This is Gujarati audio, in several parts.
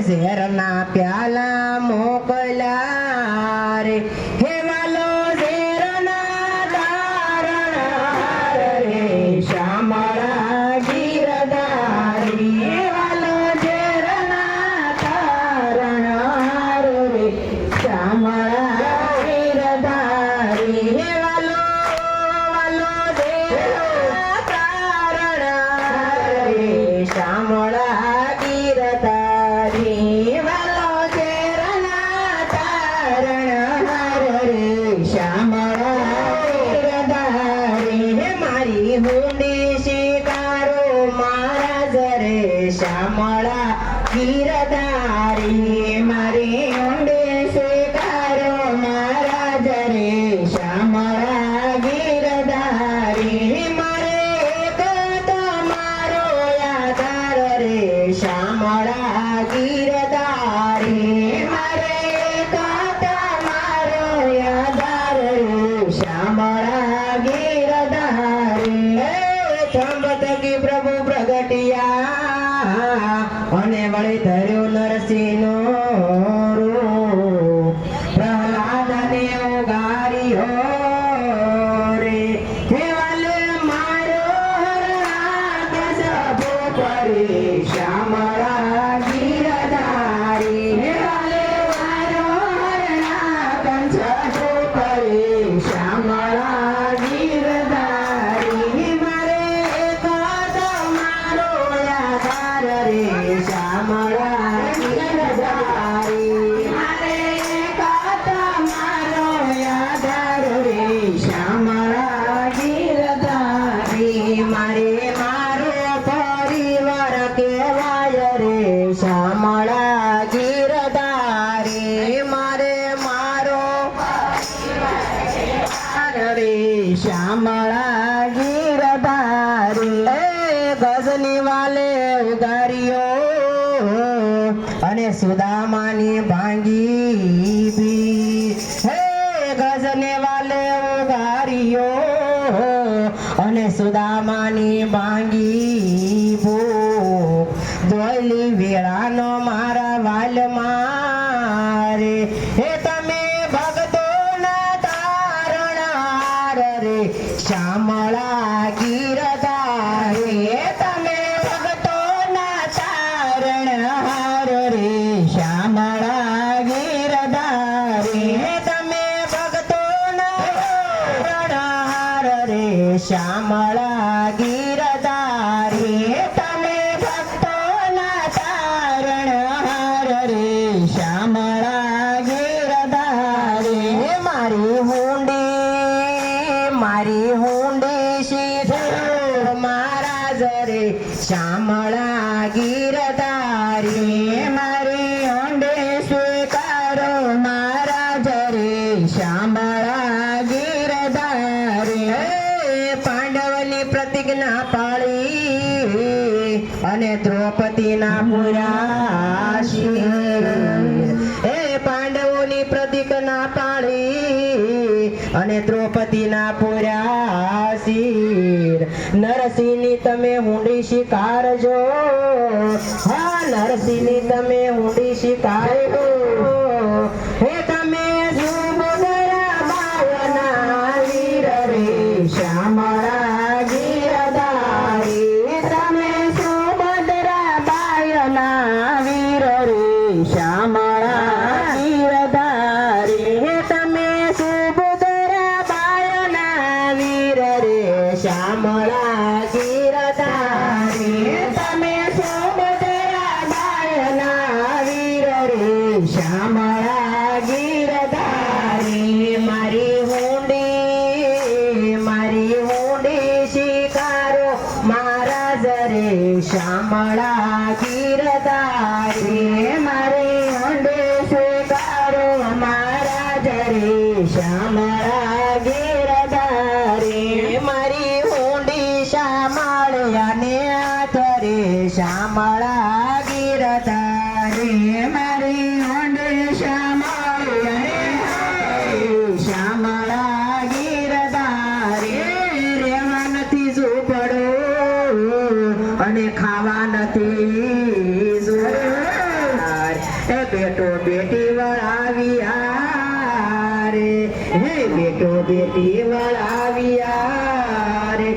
ઝેરના પ્યાલા મોકલા રે. சேர்ந்த very સુદામાની ભાંગી બી. હે ગજને વાલે ઉગારીઓ. અને સુદામાની ભાંગી બો. દોલી વેળાનો ಶ್ಯಾಮಳಾಗಿ પ્રતિજ્ઞા પાળી અને દ્રૌપદીના પુરાશી એ પાંડવોની પ્રતિજ્ઞા પાળી અને દ્રૌપદીના પુરાશી નરસિંહની તમે હુંડી શિકારજો હા, નરસિંહની તમે હુંડી શિકારજો Shama. હે બેટો બેટી વળાવ્યા રે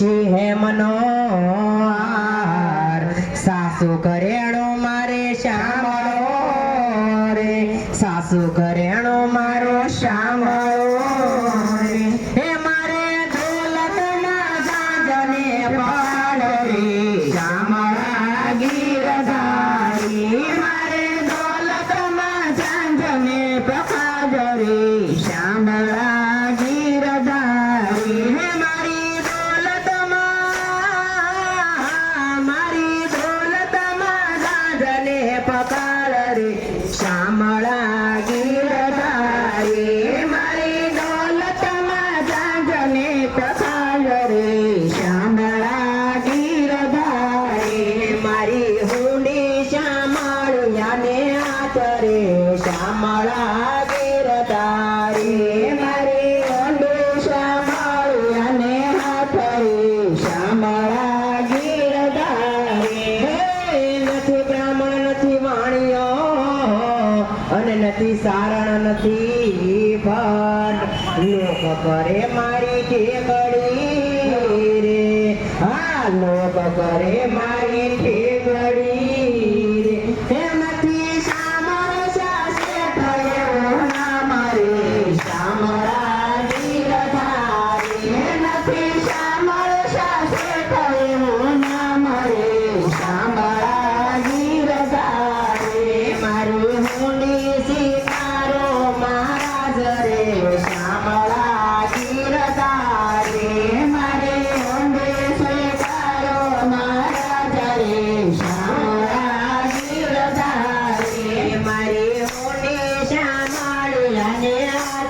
અને તુલસી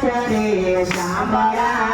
Shakti Shambhala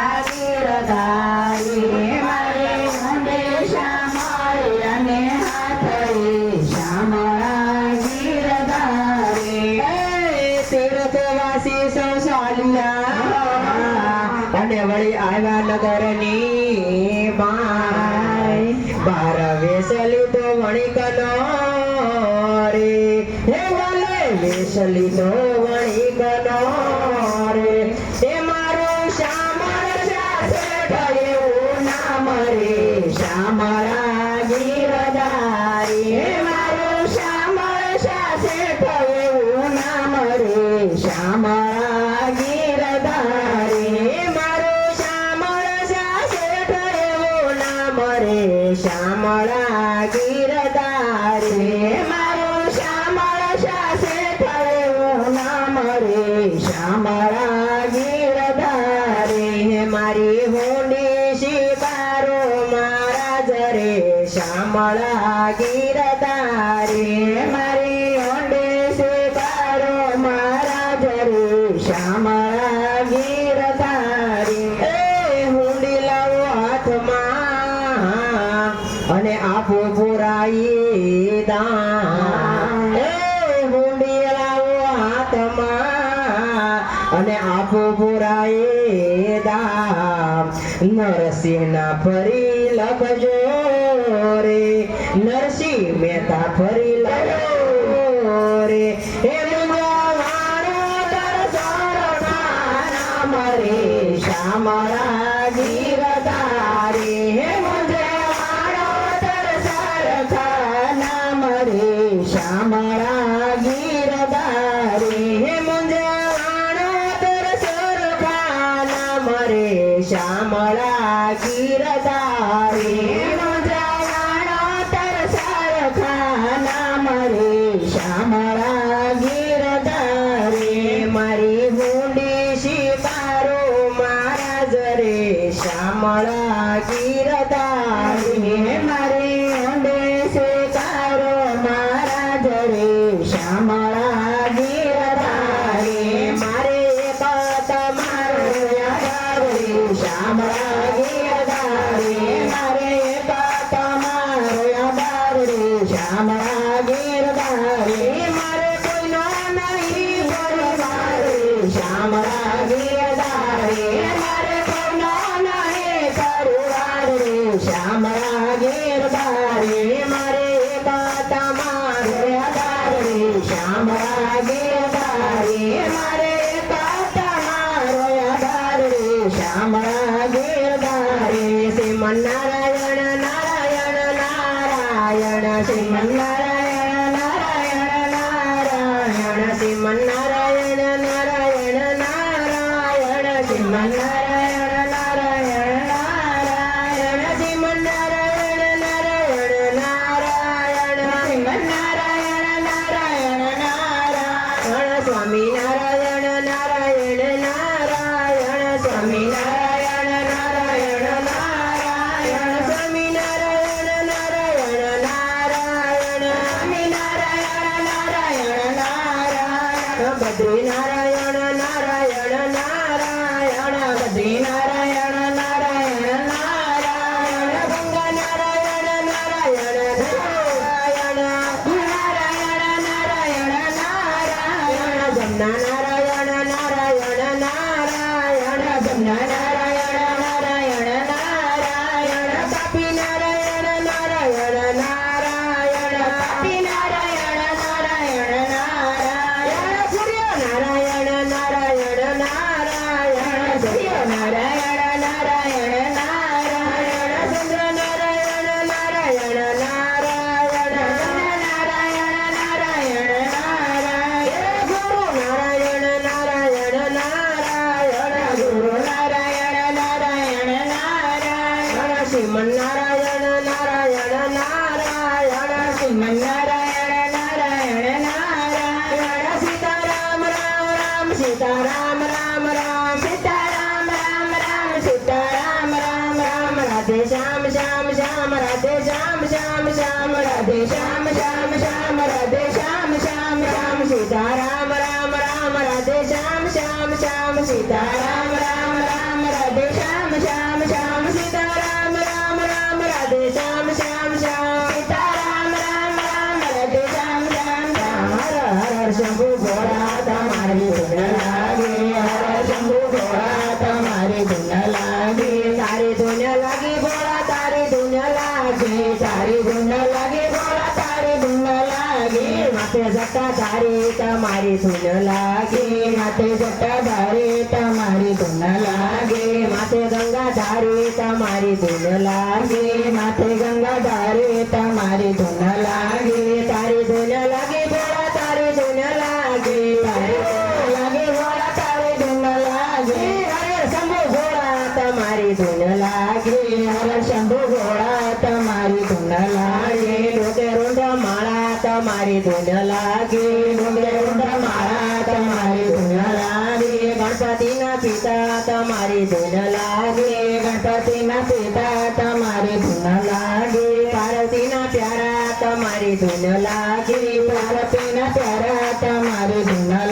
ഭാഗീരതാരേ മര Shyama camarada. Vamos a amar. સુજ લાગે, માથે જટા ધારે, તમારી ધૂન લાગે. માથે ગંગા ધારે, તમારી ધૂન લાગે, માથે ગંગા તમારી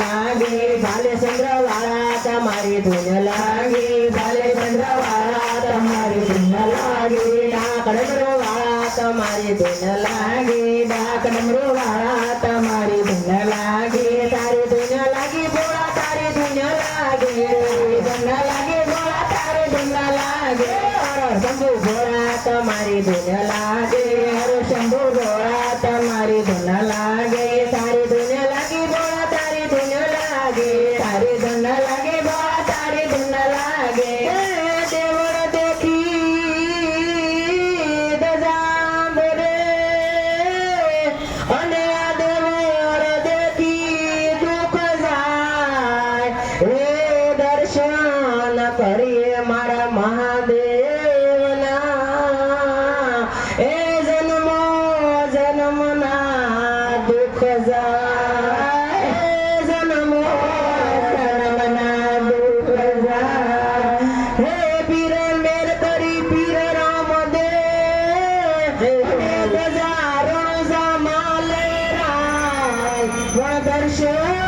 tan por.